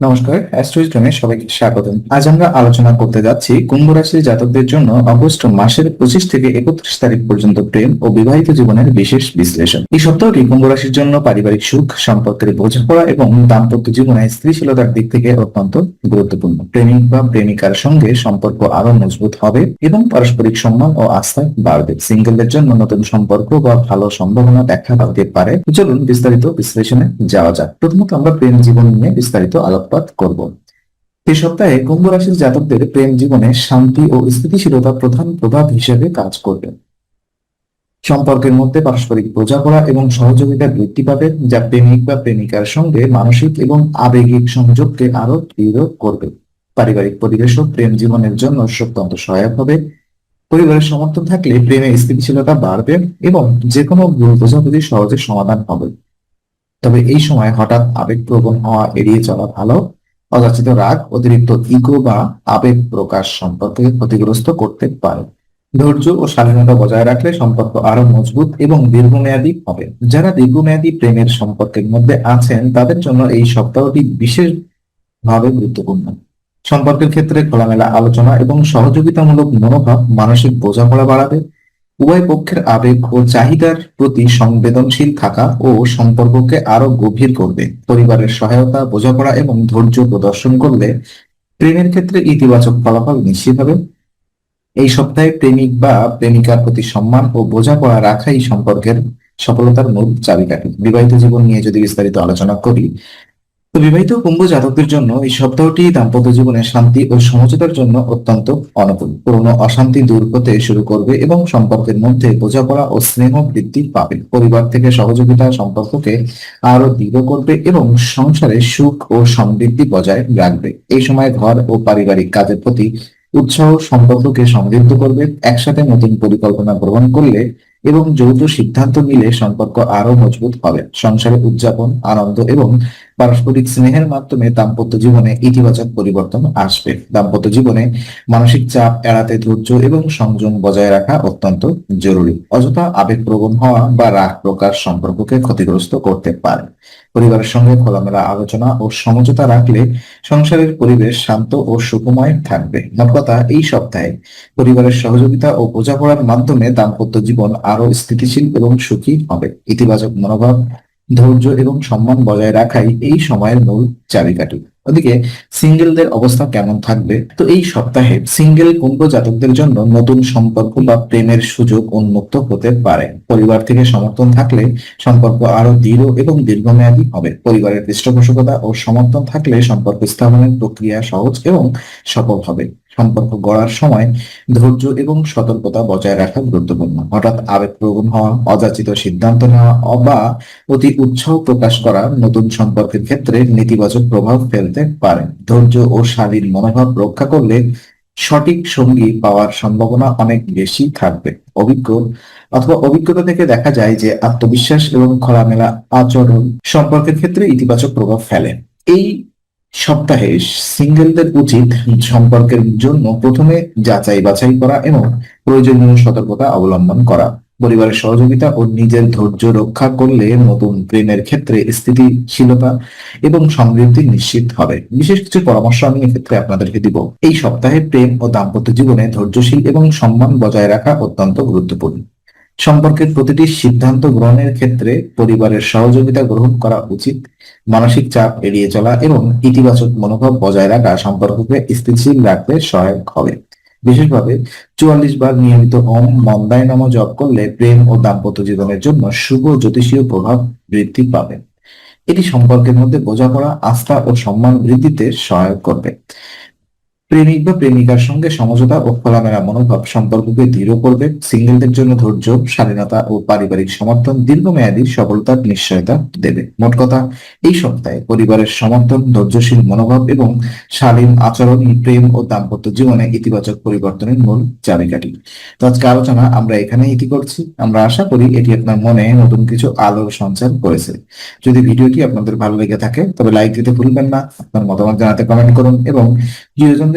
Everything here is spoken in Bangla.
নমস্কার অ্যাস্ট্রোইস্টমে সবাইকে স্বাগতম। আজ আমরা আলোচনা করতে যাচ্ছি কুম্ভ রাশির জাতকদের জন্য অগস্ট মাসের পঁচিশ থেকে একত্রিশ তারিখ পর্যন্ত প্রেম ও বিবাহিত জীবনের বিশেষ বিশ্লেষণ। এই সপ্তাহটি কুম্ভ রাশির জন্য পারিবারিক সুখ, সম্পর্কের বোঝাপড়া এবং দাম্পত্য জীবনে স্ত্রীশীলতার দিক থেকে অত্যন্ত গুরুত্বপূর্ণ। প্রেমিক বা প্রেমিকার সঙ্গে সম্পর্ক আরও মজবুত হবে এবং পারস্পরিক সম্মান ও আস্থা বাড়বে। সিঙ্গেলদের জন্য নতুন সম্পর্ক বা ভালো সম্ভাবনা দেখা দিতে পারে। চলুন বিস্তারিত বিশ্লেষণে যাওয়া যাক। প্রথমত আমরা প্রেম জীবন নিয়ে বিস্তারিত আলোকপাত করব। এই সপ্তাহে কুম্ভ রাশির জাতকদের প্রেম জীবনে শান্তি ও স্থিতিশীলতা প্রধান প্রভাব হিসেবে কাজ করবে। সম্পর্কের মধ্যে পারস্পরিক বোঝাপড়া এবং সহযোগিতা বৃদ্ধি পাবে, যা প্রেমিক বা প্রেমিকার সঙ্গে মানসিক এবং আবেগিক সংযোগকে আরও দৃঢ় করবে। পারিবারিক পরিবেশও প্রেম জীবনের জন্য অত্যন্ত সহায়ক হবে। পরিবারের সমর্থন থাকলে প্রেমে স্থিতিশীলতা বাড়বে এবং যে কোনো ভুল বোঝাবুঝি সহজে সমাধান হবে। তবে এই সময় হঠাৎ আবেগপ্রবণ হওয়া এড়িয়ে চলা ভালো। অযাচিত রাগ, অতিরিক্ত ইগো বা আবেগ প্রকাশ সম্পর্কে ক্ষতিগ্রস্ত করতে পারে। ধৈর্য ও স্বাধীনতা বজায় রাখলে সম্পর্ক আরও মজবুত এবং দীর্ঘমেয়াদী হবে। যারা দীর্ঘমেয়াদী প্রেমের সম্পর্কের মধ্যে আছেন, তাদের জন্য এই সপ্তাহটি বিশেষ ভাবে গুরুত্বপূর্ণ। সম্পর্কের ক্ষেত্রে খোলামেলা আলোচনা এবং সহযোগিতামূলক মনোভাব মানসিক বোঝাপড়া বাড়াবে। উভয় পক্ষের আবেগ ও চাহিদার প্রতি সংবেদনশীল থাকা ও সম্পর্ককে আরও গভীর করবে। পরিবারের সহায়তা, বোঝাপড়া এবং ধৈর্য প্রদর্শন করলে প্রেমের ক্ষেত্রে ইতিবাচক ফলাফল নিশ্চিত হবে। এই সপ্তাহে প্রেমিক বা প্রেমিকার প্রতি সম্মান ও বোঝাপড়া রাখাই সম্পর্কের সফলতার মূল চাবিকাঠি। বিবাহিত জীবন নিয়ে যদি বিস্তারিত আলোচনা করি তো বিবাহিত কুম্ভ জাতকদের জন্য এই সপ্তাহটি দাম্পত্য জীবনে শান্তি ও সমঝোতার জন্য অত্যন্ত অনুকূল। পুরনো অশান্তি দূর হতে শুরু করবে এবং সম্পর্কের মধ্যে বোঝাপড়া ও স্নেহ বৃদ্ধি পাবে। পরিবার থেকে সহযোগিতা সম্পর্ককে আরও দৃঢ় করবে এবং সংসারে সুখ ও সমৃদ্ধি বজায় রাখবে। এই সময় ঘর ও পারিবারিক কাজের প্রতি উৎসাহ সম্পর্ককে সমৃদ্ধ করবে। একসাথে নতুন পরিকল্পনা গ্রহণ করলে এবং যৌথ সিদ্ধান্ত নিলে সম্পর্ক আরও মজবুত হবে। সংসারে উদযাপন, আনন্দ এবং পারস্পরিক স্নেহের মাধ্যমে দাম্পত্য জীবনে ইতিবাচক পরিবর্তন আসবে। দাম্পত্য জীবনে মানসিক চাপ এড়াতে ধৈর্য এবং সংযম বজায় রাখা অত্যন্ত জরুরি। অযথা আবেগপ্রবণ হওয়া বা রাগ প্রকাশ সম্পর্ককে ক্ষতিগ্রস্ত করতে পারে। পরিবারের সঙ্গে খোলামেলা আলোচনা ও সমঝোতা রাখলে সংসারের পরিবেশ শান্ত ও সুখময় থাকবে। মোট কথা, এই সপ্তাহে পরিবারের সহযোগিতা ও বোঝাপড়ার মাধ্যমে দাম্পত্য জীবন আরও স্থিতিশীল এবং সুখী হবে। ইতিবাচক মনোভাব ধৈর্য এবং সম্মান বজায় রাখাই এই সময়ের মূল চাবিকাঠি। ওদিকে, সিঙ্গেলদের অবস্থা কেমন থাকবে? তো এই সপ্তাহে সিঙ্গেল কুম্ভ জাতকদের জন্য নতুন সম্পর্ক বা প্রেমের সুযোগ উন্মুক্ত হতে পারে। পরিবার থেকে সমর্থন থাকলে সম্পর্ক আরও দৃঢ় এবং দীর্ঘমেয়াদী হবে। পরিবারের পৃষ্ঠপোষকতা ও সমর্থন থাকলে সম্পর্ক স্থাপনের প্রক্রিয়া সহজ এবং সফল হবে। সম্পর্ক গড়ার সময় ধৈর্য এবং সতর্কতা বজায় রাখা গুরুত্বপূর্ণ। হঠাৎ আবেগপ্রবণ হওয়া, অযাচিত সিদ্ধান্ত নেওয়া বা অতি উৎসাহ প্রকাশ করা নতুন সম্পর্কের ক্ষেত্রে নেতিবাচক প্রভাব ফেলতে পারে। ধৈর্য ও স্বাধীন মনোভাব রক্ষা করলে সঠিক সঙ্গী পাওয়ার সম্ভাবনা অনেক বেশি থাকবে। অভিজ্ঞ অথবা অভিজ্ঞতা থেকে দেখা যায় যে আত্মবিশ্বাস এবং খোলামেলা আচরণ সম্পর্কের ক্ষেত্রে ইতিবাচক প্রভাব ফেলে। এই সপ্তাহে সিঙ্গেলদের উচিত সম্পর্কের জন্য প্রথমে যাচাই বাছাই করা এবং প্রয়োজনীয় সতর্কতা অবলম্বন করা। পরিবারের সহযোগিতা ও নিজের ধৈর্য রক্ষা করলে নতুন প্রেমের ক্ষেত্রে স্থিতিশীলতা এবং সমৃদ্ধি নিশ্চিত হবে। বিশেষ কিছু পরামর্শ আমি এক্ষেত্রে আপনাদেরকে দিব। এই সপ্তাহে প্রেম ও দাম্পত্য জীবনে ধৈর্যশীল এবং সম্মান বজায় রাখা অত্যন্ত গুরুত্বপূর্ণ। সম্পর্কের প্রতিটি সিদ্ধান্ত গ্রহণের ক্ষেত্রে পরিবারের সহযোগিতা গ্রহণ করা উচিত, মানসিক চাপ এড়িয়ে চলা এবং ইতিবাচক মনোভাব বজায় রাখা সম্পর্ককে স্থিতিশীল রাখতে সহায়ক হবে। বিশেষভাবে, চুয়াল্লিশ বার নিয়মিত ওম মন্দায় নাম জপ করলে প্রেম ও দাম্পত্য জীবনের জন্য শুভ জ্যোতিষীয় প্রভাব বৃদ্ধি পাবে। এটি সম্পর্কের মধ্যে বোঝাপড়া, আস্থা ও সম্মান বৃদ্ধিতে সহায়ক করবে। প্রেমিক বা প্রেমিকার সঙ্গে সমঝোতা ও খোলামেলা মনোভাব সম্পর্ককে দৃঢ় করবে, সিঙ্গেলদের জন্য ধৈর্য, স্বাধীনতা ও পারিবারিক সমর্থন দীর্ঘমেয়াদী সফলতার নিশ্চয়তা দেবে। মোট কথা, এই সপ্তাহে পরিবারের সমর্থন, ধৈর্যশীল মনোভাব এবং শালীন আচরণই প্রেম ও দাম্পত্য জীবনে ইতিবাচক পরিবর্তনের মূল চাবিকাঠি। তো আজকে আলোচনা আমরা এখানে ইতি করছি। আমরা আশা করি এটি আপনার মনে নতুন কিছু আলোর সঞ্চার করেছে। যদি ভিডিওটি আপনাদের ভালো লেগে থাকে, তবে লাইক দিতে ভুলবেন না, আপনার মতামত জানাতে কমেন্ট করুন এবং প্রিয়জনদের